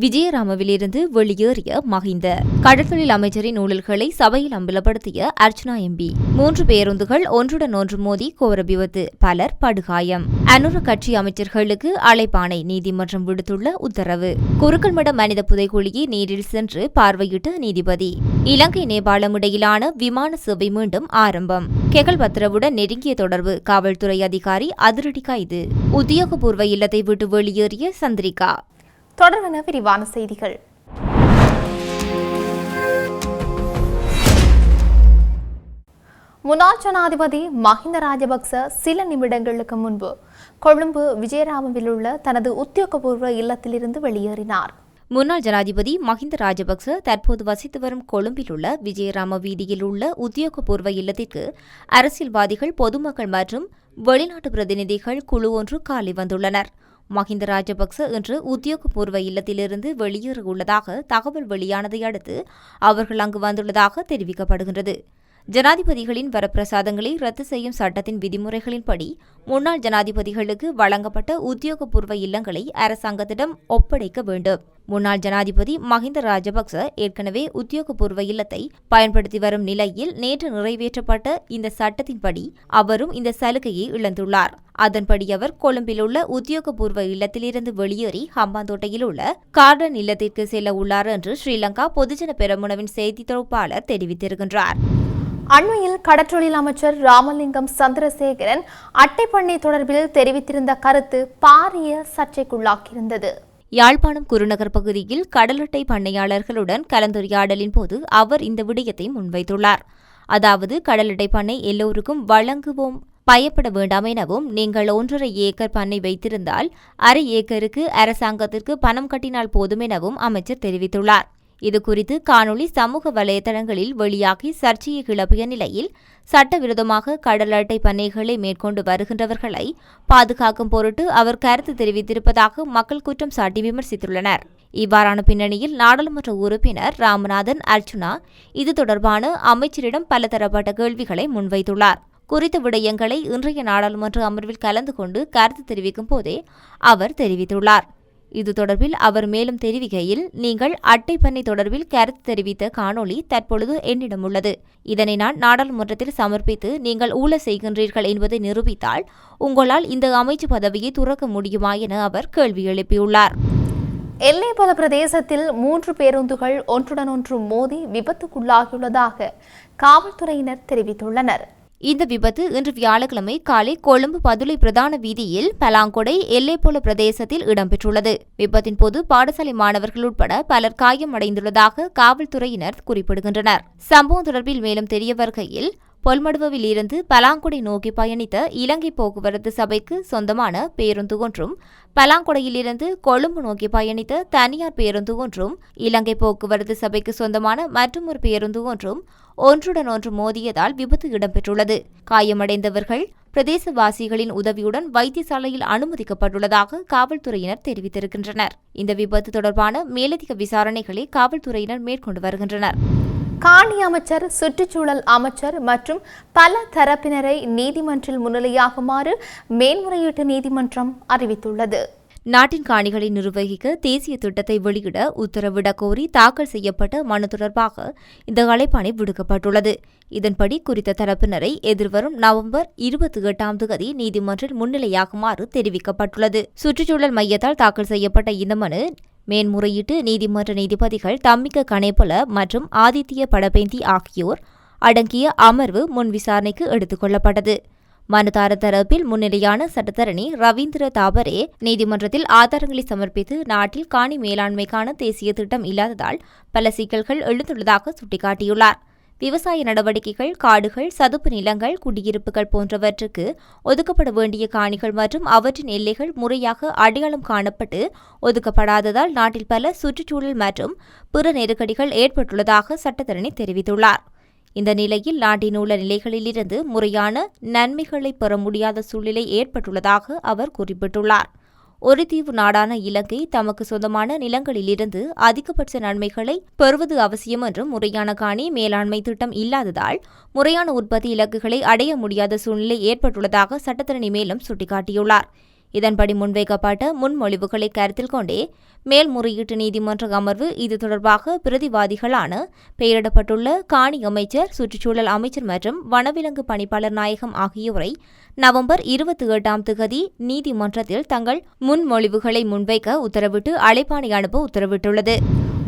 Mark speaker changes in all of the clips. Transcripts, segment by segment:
Speaker 1: விஜயராமவிலிருந்து வெளியேறிய மஹிந்த. கடற்தொழில் அமைச்சரின் ஊழல்களை சபையில் அம்பலப்படுத்திய அர்ச்சனா எம்பி. மூன்று பேருந்துகள் ஒன்றுடன் ஒன்று மோதி கோர விபத்து. பலர் படுகாயம். அன்னொரு கட்சி அமைச்சர்களுக்கு அழைப்பானை நீதிமன்றம் விடுத்துள்ள உத்தரவு. குறுக்கல்மட மனித புதைக்குழியை நேரில் சென்று பார்வையிட்ட நீதிபதி. இலங்கை நேபாளம் இடையிலான விமான சேவை மீண்டும் ஆரம்பம். கெகல் பத்ரவுடன் நெருங்கிய தொடர்பு காவல்துறை அதிகாரி அதிரடி கைது. உத்தியோகபூர்வ இல்லத்தை விட்டு வெளியேறிய சந்திரிகா.
Speaker 2: தொடர்வன விரிவான செய்திகள். முன்னாள் ஜனாதிபதி மஹிந்த ராஜபக்ச சில நிமிடங்களுக்கு முன்பு கொழும்பு விஜயராமவில் உள்ள தனது உத்தியோகபூர்வ இல்லத்திலிருந்து வெளியேறினார்.
Speaker 1: முன்னாள் ஜனாதிபதி மஹிந்த ராஜபக்ச தற்போது வசித்து வரும் கொழும்பில் உள்ள விஜயராம வீதியில் உள்ள உத்தியோகபூர்வ இல்லத்திற்கு அரசியல்வாதிகள் பொதுமக்கள் மற்றும் வெளிநாட்டு பிரதிநிதிகள் குழு ஒன்று காலை வந்துள்ளனர். மஹிந்த ராஜபக்ச இன்று உத்தியோகபூர்வ இல்லத்திலிருந்து வெளியேறவுள்ளதாக தகவல் வெளியானதை அடுத்து அவர்கள் அங்கு வந்துள்ளதாக தெரிவிக்கப்படுகின்றது. ஜனாதிபதிகளின் வரப்பிரசாதங்களை ரத்து செய்யும் சட்டத்தின் விதிமுறைகளின்படி முன்னாள் ஜனாதிபதிகளுக்கு வழங்கப்பட்ட உத்தியோகபூர்வ இல்லங்களை அரசாங்கத்திடம் ஒப்படைக்க வேண்டும். முன்னாள் ஜனாதிபதி மஹிந்த ராஜபக்ச ஏற்கனவே உத்தியோகபூர்வ இல்லத்தை பயன்படுத்தி வரும் நிலையில் நேற்று நிறைவேற்றப்பட்ட இந்த சட்டத்தின்படி அவரும் இந்த சலுகையை இழந்துள்ளார். அதன்படி அவர் கொழும்பில் உள்ள உத்தியோகபூர்வ இல்லத்திலிருந்து வெளியேறி ஹம்பாந்தோட்டையில் உள்ள கார்டன் இல்லத்திற்கு செல்ல உள்ளார் என்று ஸ்ரீலங்கா பொதுஜன பெரமுனவின் செய்தி தொகுப்பாளர் தெரிவித்திருக்கின்றார்.
Speaker 2: அண்மையில் கடற்றொழில் அமைச்சர் ராமலிங்கம் சந்திரசேகரன் அட்டைப்பண்ணை தொடர்பில் தெரிவித்திருந்த கருத்து பாரிய சர்ச்சைக்குள்ளாக்கியிருந்தது.
Speaker 1: யாழ்ப்பாணம் குருநகர் பகுதியில் கடலட்டை பண்ணையாளர்களுடன் கலந்துரையாடலின் போது அவர் இந்த விடயத்தை முன்வைத்துள்ளார். அதாவது கடலட்டை பண்ணை எல்லோருக்கும் வழங்குவோம் பயப்பட வேண்டாம் எனவும் நீங்கள் ஒன்றரை ஏக்கர் பண்ணை வைத்திருந்தால் அரை ஏக்கருக்கு அரசாங்கத்திற்கு பணம் கட்டினால் போதும் எனவும் அமைச்சர் தெரிவித்துள்ளார். இதுகுறித்து காணொளி சமூக வலைதளங்களில் வெளியாகி சர்ச்சையை கிளப்பிய நிலையில் சட்டவிரோதமாக கடல் அட்டை பண்ணைகளை மேற்கொண்டு வருகின்றவர்களை பாதுகாக்கும் பொருட்டு அவர் கருத்து தெரிவித்திருப்பதாக மக்கள் குற்றம் சாட்டி விமர்சித்துள்ளனர். இவ்வாறான பின்னணியில் நாடாளுமன்ற உறுப்பினர் ராமநாதன் அர்ச்சுனா இது தொடர்பான அமைச்சரிடம் பலதரப்பட்ட கேள்விகளை முன்வைத்துள்ளார். குறித்த விடயங்களை இன்றைய நாடாளுமன்ற அமர்வில் கலந்து கொண்டு கருத்து தெரிவிக்கும் போதே அவர் தெரிவித்துள்ளார். இது தொடர்பில் அவர் மேலும் தெரிவிக்கையில் நீங்கள் அட்டை பண்ணை தொடர்பில் கருத்து தெரிவித்த காணொளி தற்பொழுது என்னிடம் உள்ளது. இதனை நான் நாடாளுமன்றத்தில் சமர்ப்பித்து நீங்கள் ஊழல் செய்கின்றீர்கள் என்பதை நிரூபித்தால் உங்களால் இந்த அமைச்சு பதவியை துறக்க முடியுமா என அவர் கேள்வி எழுப்பியுள்ளார்.
Speaker 2: எல்லைப்புல பிரதேசத்தில் மூன்று பேருந்துகள் ஒன்றுடன் ஒன்று மோதி விபத்துக்குள்ளாகியுள்ளதாக காவல்துறையினர் தெரிவித்துள்ளனர்.
Speaker 1: இந்த விபத்து இன்று வியாழக்கிழமை காலை கொழும்பு பதுளை பிரதான வீதியில் பலாங்கொடை எல்லைப்புல பிரதேசத்தில் இடம்பெற்றுள்ளது. விபத்தின் போது பாடசாலை மாணவர்கள் உட்பட பலர் காயமடைந்துள்ளதாக காவல்துறையினர் குறிப்பிடுகின்றனர். சம்பவம் தொடர்பில் மேலும் தெரிய வருகையில் பொல்மடுவில் இருந்து பலாங்குடை நோக்கி பயணித்த இலங்கை போக்குவரத்து சபைக்கு சொந்தமான பேருந்து ஒன்றும் பலாங்குடையிலிருந்து கொழும்பு நோக்கி பயணித்த தனியார் பேருந்து ஒன்றும் இலங்கை போக்குவரத்து சபைக்கு சொந்தமான மற்றொரு பேருந்து ஒன்றும் ஒன்றுடன் ஒன்று மோதியதால் விபத்து இடம்பெற்றுள்ளது. காயமடைந்தவர்கள் பிரதேசவாசிகளின் உதவியுடன் வைத்தியசாலையில் அனுமதிக்கப்பட்டுள்ளதாக காவல்துறையினர் தெரிவித்திருக்கின்றனர். இந்த விபத்து தொடர்பான மேலதிக விசாரணைகளை காவல்துறையினர் மேற்கொண்டு வருகின்றனர்.
Speaker 2: காணி அமைச்சர் சுற்றுச்சூழல் அமைச்சர் மற்றும் பல தரப்பினரை நீதிமன்றில் முன்னிலையாகுமாறு மேன்முறையீட்டு நீதிமன்றம் அறிவித்துள்ளது.
Speaker 1: நாட்டின் காணிகளை நிர்வகிக்க தேசிய திட்டத்தை வெளியிட உத்தரவிடக் கோரி தாக்கல் செய்யப்பட்ட மனு தொடர்பாக இந்த அழைப்பாணை விடுக்கப்பட்டுள்ளது. இதன்படி குறித்த தரப்பினரை எதிர்வரும் நவம்பர் இருபத்தி எட்டாம் தேதி நீதிமன்றில் முன்னிலையாகுமாறு தெரிவிக்கப்பட்டுள்ளது. சுற்றுச்சூழல் மையத்தால் தாக்கல் செய்யப்பட்ட இந்த மனு மேன்முறையீட்டு நீதிமன்ற நீதிபதிகள் தம்மிக்க கணேபல மற்றும் ஆதித்ய படபேந்தி ஆகியோர் அடங்கிய அமர்வு முன் விசாரணைக்கு எடுத்துக் கொள்ளப்பட்டது. மனுதாரர் தரப்பில் முன்னிலையான சட்டத்தரணி ரவீந்திர தாபரே நீதிமன்றத்தில் ஆதாரங்களை சமர்ப்பித்து நாட்டில் காணி மேலாண்மைக்கான தேசிய திட்டம் இல்லாததால் பல சிக்கல்கள் எழுந்துள்ளதாக சுட்டிக்காட்டியுள்ளார். விவசாய நடவடிக்கைகள் காடுகள் சதுப்பு நிலங்கள் குடியிருப்புகள் போன்றவற்றுக்கு ஒதுக்கப்பட வேண்டிய காணிகள் மற்றும் அவற்றின் எல்லைகள் முறையாக அடையாளம் காணப்பட்டு ஒதுக்கப்படாததால் நாட்டில் பல சுற்றுச்சூழல் மற்றும் பிற நெருக்கடிகள் ஏற்பட்டுள்ளதாக சட்டத்தரணி தெரிவித்துள்ளார். இந்த நிலையில் நாட்டின் உள்ள நிலைகளிலிருந்து முறையான நன்மைகளை பெற முடியாத சூழ்நிலை ஏற்பட்டுள்ளதாக அவர் குறிப்பிட்டுள்ளார். ஒரு தீவு நாடான இலங்கை தமக்கு சொந்தமான நிலங்களிலிருந்து அதிகபட்ச நன்மைகளை பெறுவது அவசியம் என்றும் முறையான காணி மேலாண்மை திட்டம் இல்லாததால் முறையான உற்பத்தி இலக்குகளை அடைய முடியாத சூழ்நிலை ஏற்பட்டுள்ளதாக சட்டத்தரணி மேலும் சுட்டிக்காட்டியுள்ளார். இதன்படி முன்வைக்கப்பட்ட முன்மொழிவுகளை கருத்தில் கொண்டே மேல்முறையீட்டு நீதிமன்ற அமர்வு இது தொடர்பாக பிரதிவாதிகளான பெயரிடப்பட்டுள்ள காணி அமைச்சர் சுற்றுச்சூழல் அமைச்சர் மற்றும் வனவிலங்கு பணிப்பாளர் நாயகம் ஆகியோரை நவம்பர் இருபத்தி எட்டாம் திகதி நீதிமன்றத்தில் தங்கள் முன்மொழிவுகளை முன்வைக்க உத்தரவிட்டு அழைப்பாணி அனுப்ப உத்தரவிட்டுள்ளது.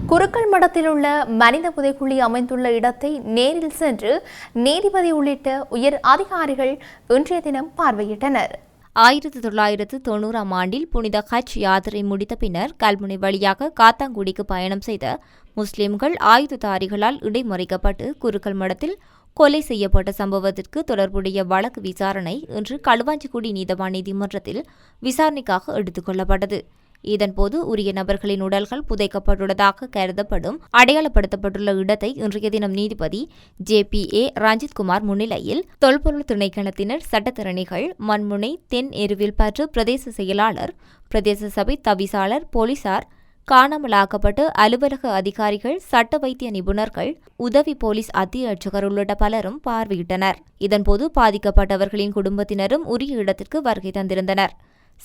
Speaker 2: குறுக்கல் மடத்தில் உள்ள மனித புதைக்குழி அமைந்துள்ள இடத்தை நேரில் சென்று நீதிபதி உள்ளிட்ட உயர் அதிகாரிகள் இன்றைய தினம் பார்வையிட்டனர்.
Speaker 1: ஆயிரத்தி தொள்ளாயிரத்து தொண்ணூறாம் ஆண்டில் புனித ஹஜ் யாத்திரை முடித்த பின்னர் கல்முனை வழியாக காத்தாங்குடிக்கு பயணம் செய்த முஸ்லிம்கள் ஆயுததாரிகளால் இடைமறிக்கப்பட்டு குருக்கள் மடத்தில் கொலை செய்யப்பட்ட சம்பவத்திற்கு தொடர்புடைய வழக்கு விசாரணை இன்று களுவாஞ்சிக்குடி நீதவான் நீதிமன்றத்தில் விசாரணைக்காக எடுத்துக் கொள்ளப்பட்டது. இதன்போது உரிய நபர்களின் உடல்கள் புதைக்கப்பட்டுள்ளதாக கருதப்படும் அடையாளப்படுத்தப்பட்டுள்ள இடத்தை இன்றைய தினம் நீதிபதி ஜே பி ஏ ரஞ்சித்குமார் முன்னிலையில் தொல்பொருள் திணைக்களத்தினர் சட்டத்தரணிகள் மண்முனை தென் எருவில் பற்று பிரதேச செயலாளர் பிரதேச சபை தவிசாளர் போலீசார் காணாமலாக்கப்பட்டு அலுவலக அதிகாரிகள் சட்ட வைத்திய நிபுணர்கள் உதவி போலீஸ் அத்தியட்சகர் உள்ளிட்ட பலரும் பார்வையிட்டனர். இதன்போது பாதிக்கப்பட்டவர்களின் குடும்பத்தினரும் உரிய இடத்திற்கு வருகை தந்திருந்தனர்.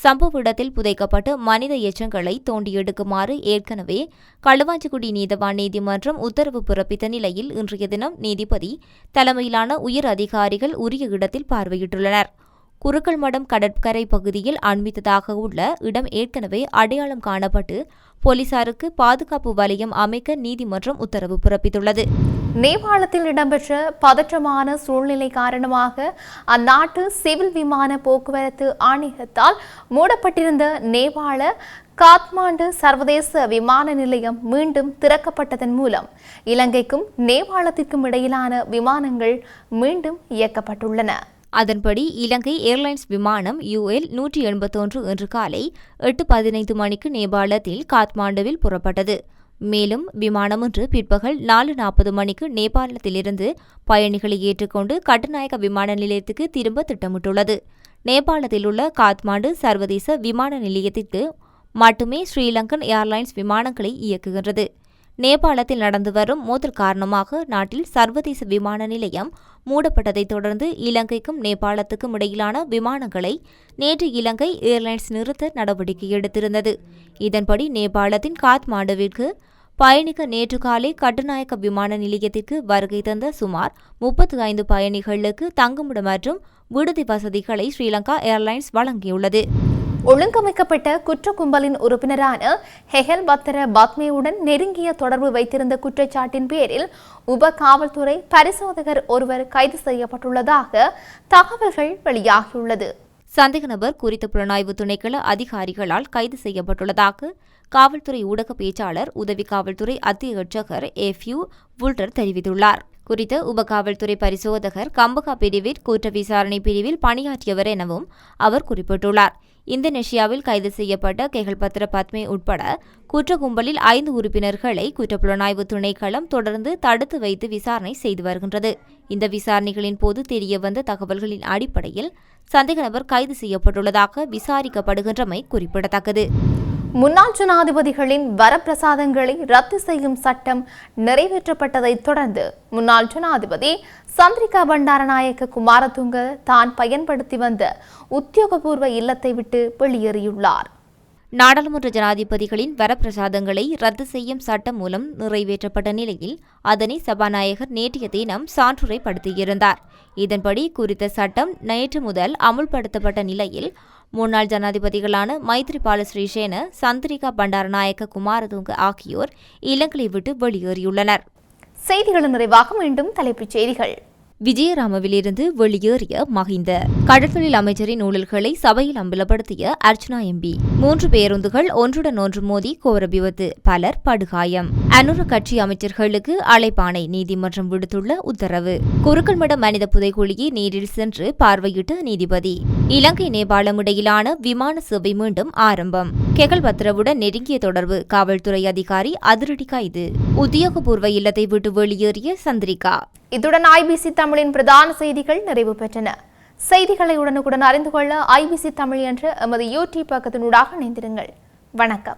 Speaker 1: சம்பவ இடத்தில் புதைக்கப்பட்டு மனித எச்சங்களை தோண்டி எடுக்குமாறு ஏற்கனவே களுவாஞ்சிக்குடி நீதவான் நீதிமன்றம் உத்தரவு பிறப்பித்த நிலையில் இன்றைய தினம் நீதிபதி தலைமையிலான உயர் அதிகாரிகள் உரிய இடத்தில் பார்வையிட்டுள்ளனர். குறுக்கல் மடம் கடற்கரை பகுதியில் அண்மித்ததாக உள்ள இடம் ஏற்கனவே அடையாளம் காணப்பட்டு போலீசாருக்கு பாதுகாப்பு வலயம் அமைக்க நீதிமன்றம் உத்தரவு பிறப்பித்துள்ளது.
Speaker 2: நேபாளத்தில் இடம்பெற்ற பதற்றமான சூழ்நிலை காரணமாக அந்நாட்டு சிவில் விமான போக்குவரத்து ஆணையத்தால் மூடப்பட்டிருந்த நேபாள காத்மாண்டு சர்வதேச விமான நிலையம் மீண்டும் திறக்கப்பட்டதன் மூலம் இலங்கைக்கும் நேபாளத்திற்கும் இடையிலான விமானங்கள் மீண்டும் இயக்கப்பட்டுள்ளன.
Speaker 1: அதன்படி இலங்கை ஏர்லைன்ஸ் விமானம் யுஎல் நூற்றி எண்பத்தொன்று இன்று காலை எட்டு பதினைந்து மணிக்கு நேபாளத்தில் காத்மாண்டுவில் புறப்பட்டது. மேலும் விமானம் ஒன்று பிற்பகல் நாலு நாற்பது மணிக்கு நேபாளத்திலிருந்து பயணிகளை ஏற்றுக்கொண்டு கட்டுநாயக்க விமான நிலையத்துக்கு திரும்ப திட்டமிட்டுள்ளது. நேபாளத்தில் உள்ள காத்மாண்டு சர்வதேச விமான நிலையத்திற்கு மட்டுமே ஸ்ரீலங்கன் ஏர்லைன்ஸ் விமானங்களை இயக்குகின்றது. நேபாளத்தில் நடந்து வரும் மோதல் காரணமாக நாட்டில் சர்வதேச விமான நிலையம் மூடப்பட்டதைத் தொடர்ந்து இலங்கைக்கும் நேபாளத்துக்கும் இடையிலான விமானங்களை நேற்று இலங்கை ஏர்லைன்ஸ் நிறுத்த நடவடிக்கை எடுத்திருந்தது. இதன்படி நேபாளத்தின் காத்மாண்டுவிற்கு பயணிக்க நேற்று காலை கட்டுநாயக்க விமான நிலையத்திற்கு வருகை தந்த சுமார் முப்பத்து ஐந்து பயணிகளுக்கு தங்குமிடம் மற்றும் விடுதி வசதிகளை ஸ்ரீலங்கா ஏர்லைன்ஸ் வழங்கியுள்ளது.
Speaker 2: ஒழுங்கமைக்கப்பட்ட குற்ற கும்பலின் உறுப்பினரான ஹெஹல் பத்தர பத்மேவுடன் நெருங்கிய தொடர்பு வைத்திருந்த குற்றச்சாட்டின் பேரில் உப காவல்துறை பரிசோதகர் ஒருவர் கைது செய்யப்பட்டுள்ளதாக தகவல்கள் வெளியாகியுள்ளது.
Speaker 1: சந்தேக நபர் குறித்த புலனாய்வு துணைக்கள அதிகாரிகளால் கைது செய்யப்பட்டுள்ளதாக காவல்துறை ஊடக பேச்சாளர் உதவி காவல்துறை அத்தியட்சகர் எஃப்யூ புல்டர் தெரிவித்துள்ளார். குறித்த உப காவல்துறை பரிசோதகர் கம்பகா பிரிவில் குற்ற விசாரணை பிரிவில் பணியாற்றியவர் எனவும் அவர் குறிப்பிட்டுள்ளார். இந்தோனேஷியாவில் கைது செய்யப்பட்ட கெகல்பத்ர பத்மே உட்பட குற்ற கும்பலில் ஐந்து உறுப்பினர்களை குற்றப்புலனாய்வு துணைக்களம் தொடர்ந்து தடுத்து வைத்து விசாரணை செய்து வருகின்றது. இந்த விசாரணைகளின் போது தெரியவந்த தகவல்களின் அடிப்படையில் சந்தேக நபர் கைது செய்யப்பட்டுள்ளதாக விசாரிக்கப்படுகின்றமை குறிப்பிடத்தக்கது.
Speaker 2: முன்னாள் ஜனாதிபதிகளின் வரப்பிரசாதங்களை ரத்து செய்யும் சட்டம் நிறைவேற்றப்பட்டதைத் தொடர்ந்து முன்னாள் ஜனாதிபதி சந்திரிகா பண்டாரநாயக்க குமாரதுங்க தான் பயன்படுத்தி வந்த உத்தியோகபூர்வ இல்லத்தை விட்டு வெளியேறியுள்ளார்.
Speaker 1: நாடாளுமன்ற ஜனாதிபதிகளின் வரப்பிரசாதங்களை ரத்து செய்யும் சட்டம் மூலம் நிறைவேற்றப்பட்ட நிலையில் அதனை சபாநாயகர் நேற்றைய தினம் சான்றுரைப்படுத்தியிருந்தார். இதன்படி குறித்த சட்டம் நேற்று முதல் அமுல்படுத்தப்பட்ட நிலையில் முன்னாள் ஜனாதிபதிகளான மைத்ரிபால ஸ்ரீசேன சந்திரிகா பண்டாரநாயக்க குமாரதுங்க ஆகியோர் இலங்கையை விட்டு வெளியேறியுள்ளனர்.
Speaker 2: செய்திகளின் நிறைவாக மீண்டும் தலைப்புச் செய்திகள்.
Speaker 1: விஜயராமவிலிருந்து வெளியேறிய மஹிந்த. கடற்தொழில் அமைச்சரின் ஊழல்களை சபையில் அம்பலப்படுத்திய அர்ச்சனா எம்பி மூன்று பேருந்துகள் ஒன்றுடன் ஒன்று மோதி கோர விபத்து. பலர் படுகாயம். அனுர கட்சி அமைச்சர்களுக்கு அழைப்பானை நீதிமன்றம் விடுத்துள்ள உத்தரவு. குறுக்கல்மட மனித புதைக்குழியை நேரில் சென்று பார்வையிட்ட நீதிபதி. இலங்கை நேபாளம் இடையிலான விமான சேவை மீண்டும் ஆரம்பம். கெகல் பத்ரவுடன் நெருங்கிய தொடர்பு காவல்துறை அதிகாரி அதிரடி கைது. உத்தியோகபூர்வ இல்லத்தை விட்டு வெளியேறிய சந்திரிகா.
Speaker 2: இத்துடன் ஐபிசி தமிழின் பிரதான செய்திகள் நிறைவு பெற்றன. செய்திகளை உடனுக்குடன் அறிந்து கொள்ள ஐபிசி தமிழ் என்ற எமது யூடியூப் பக்கத்தினூடாக இணைந்திருங்கள். வணக்கம்.